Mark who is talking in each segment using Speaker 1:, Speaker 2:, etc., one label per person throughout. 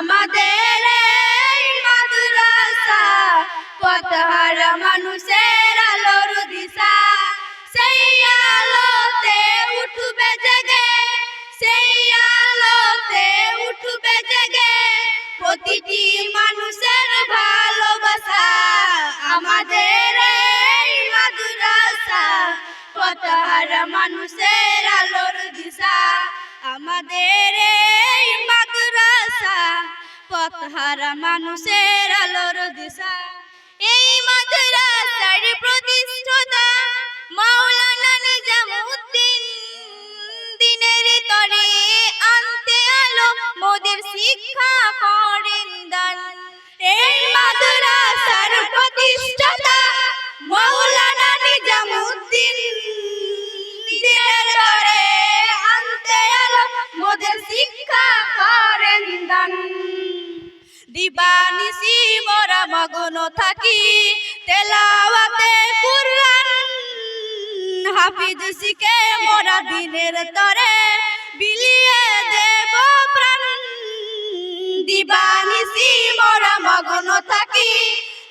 Speaker 1: আমাদের মাদ্রাসা, পথহারা মানুষের আলোর দিশা। সেই আলোতে উঠবে জেগে, সেই আলোতে উঠবে জেগে প্রতিটি মানুষের ভালোবাসা। আমাদের মাদ্রাসা, পথহারা মানুষের আলোর দিশা। আমাদের মাদ্রাসা পথহারা মানুষের আলোর দিশা। এই মাদ্রাসার প্রতিষ্ঠাতা মাওলানা নিজামুদ্দিন দিবানিসি মোরা মগ্ন থাকি। তেলাওয়াতে কুরআন হাফিজ শিখে মোরা দিনের তরে বিলিয়ে দেব প্রাণ। দিবানিসি মোরা মগ্ন থাকি।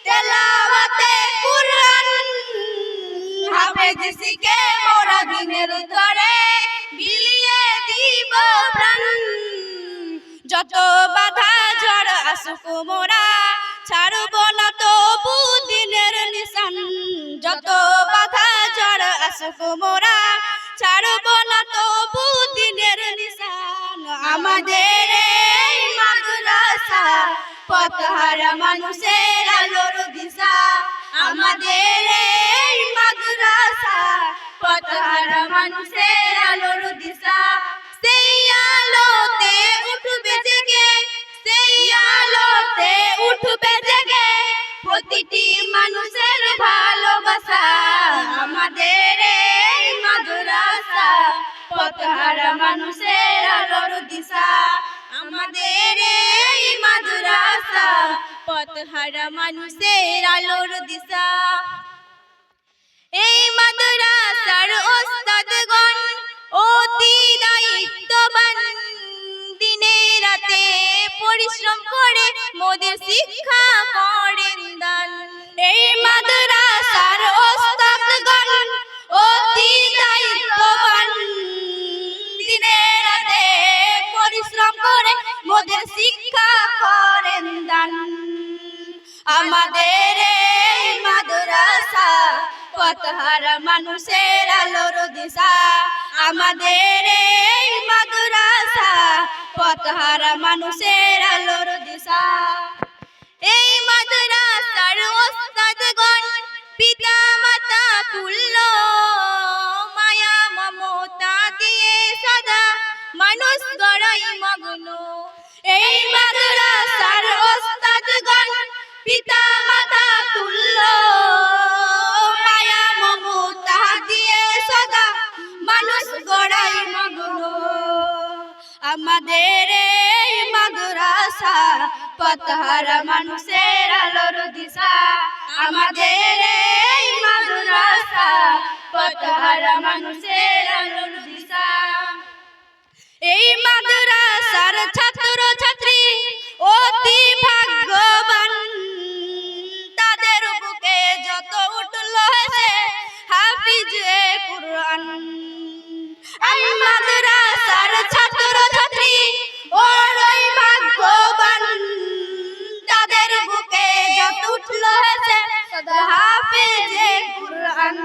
Speaker 1: তেলাওয়াতে কুরআন হাফিজ শিখে মোরা দিনের মোরা ছাড়ব না, তবু দিনের নিশান। যত বাধা ঝড় আসুক মোরা, ছাড়ব না, তবু দিনের নিশান। আমাদের এই মাদ্রাসা, পথহারা মানুষের আলোর দিশা। আমাদের এই মাদ্রাসা, পথহারা মানুষের আলোর দিশা। পথহারা মানুষের আলোর দিশা। এই মাদ্রাসার ওস্তাদগণ অতি দায়িত্ববান। দিনে রাতে পরিশ্রম করে মোদের শিক্ষা করেন দান। আমাদের এই মাদ্রাসা, পথহারা মানুষের আলোর দিশা। আমাদের এই মাদ্রাসা, পথহারা মানুষের আলোর দিশা। এই মাদ্রাসার ওস্তাদগণ পিতা মাতা তুল্য, মায়া মমতা দিয়ে সদা মানুষ গড়াই মগ্ন। এই মাদ্রাসার ওস্তাদগণ পিতা মাতা তুল্য। মায়া মমতা দিয়ে সদা মানুষ গড়াই মগ্ন। আমাদের এই মাদ্রাসা, পথহারা মানুষের আলোর দিশা। আমাদের এই মাদ্রাসা, পথহারা মানুষের আলোর দিশা। উঠল হেসে হাফিজে কুরআন।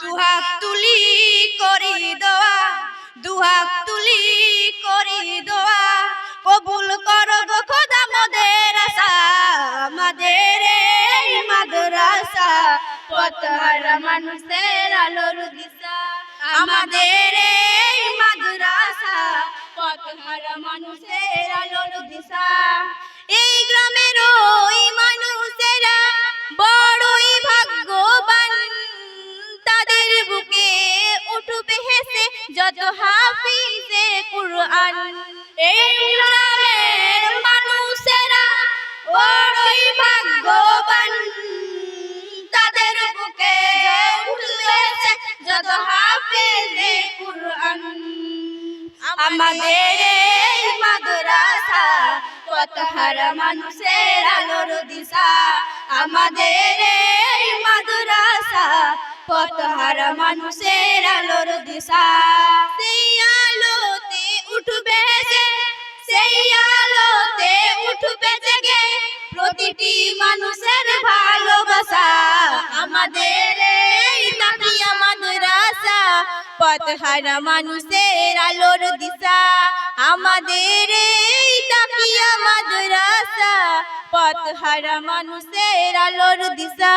Speaker 1: দুহাত তুলি করি দোয়া, দুহাত তুলি করি দোয়া। কবুল করো গো খোদা মোদের আশা আমাদের এই মাদ্রাসা। পথহারা মানুষের আলোর দিশা, আমাদের এই মাদ্রাসা। পথহারা মানুষের আলোর দিশা। এই গ্রামের যত হাফিজে কুরআন। আমাদের এই মাদ্রাসা পথহারা মানুষের আলোর দিশা। আমাদের এই মাদ্রাসা পথহারা মানুষের আলোর দিশা। সেই আলোতে উঠবে সেই আলোতে পথহারা মানুষের আলোর দিশা। আমাদের এই তাকিয়া মাদ্রাসা পথহারা মানুষের আলোর দিশা।